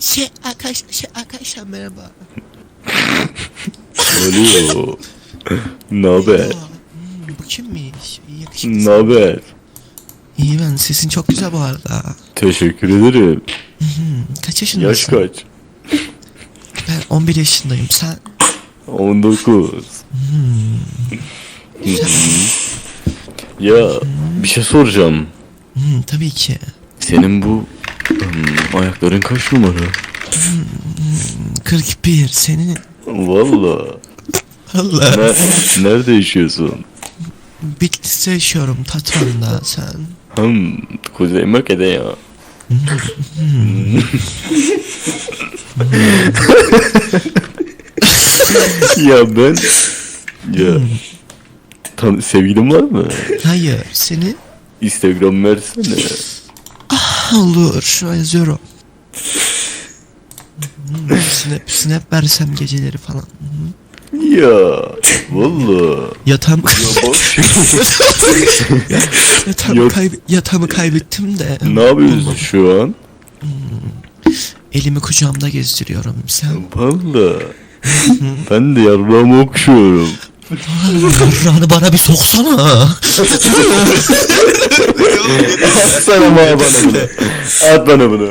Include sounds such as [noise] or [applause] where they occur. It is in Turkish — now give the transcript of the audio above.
Şey arkadaşlar, şey arkadaşlar merhaba. Oluyor. Ne haber? Hmm, bu kimmiş? İyi yakışıklı. Ne haber? İyi ben sesin çok güzel bu arada. Teşekkür ederim. Kaç yaşındasın? Yaş kaç? Ben 11 yaşındayım. Sen 19. ya bir şey soracağım. hmm, tabii ki. Senin bu hmm, ayakların kaç numara? 41 senin Valla. Allah. Ne, nerede yaşıyorsun? Bitlis'te yaşıyorum Tatvan'da sen. Hmm, Kuzey Make'de ya. ya ben ya tan sevgilin var mı? Hayır senin? Instagram versene. Olur şu yazıyorum. Hmm, snap, snap versem geceleri falan. Ya valla. Yatağımı, Ya bak [laughs] yatağımı, Yok. kaybe- yatağımı kaybettim de. ne yapıyorsun şu an? Elimi kucağımda gezdiriyorum. Sen Valla. ben de yarrağımı okşuyorum. Yarrağını bana bir soksana. [laughs] Atsana bana bunu. At bana bunu.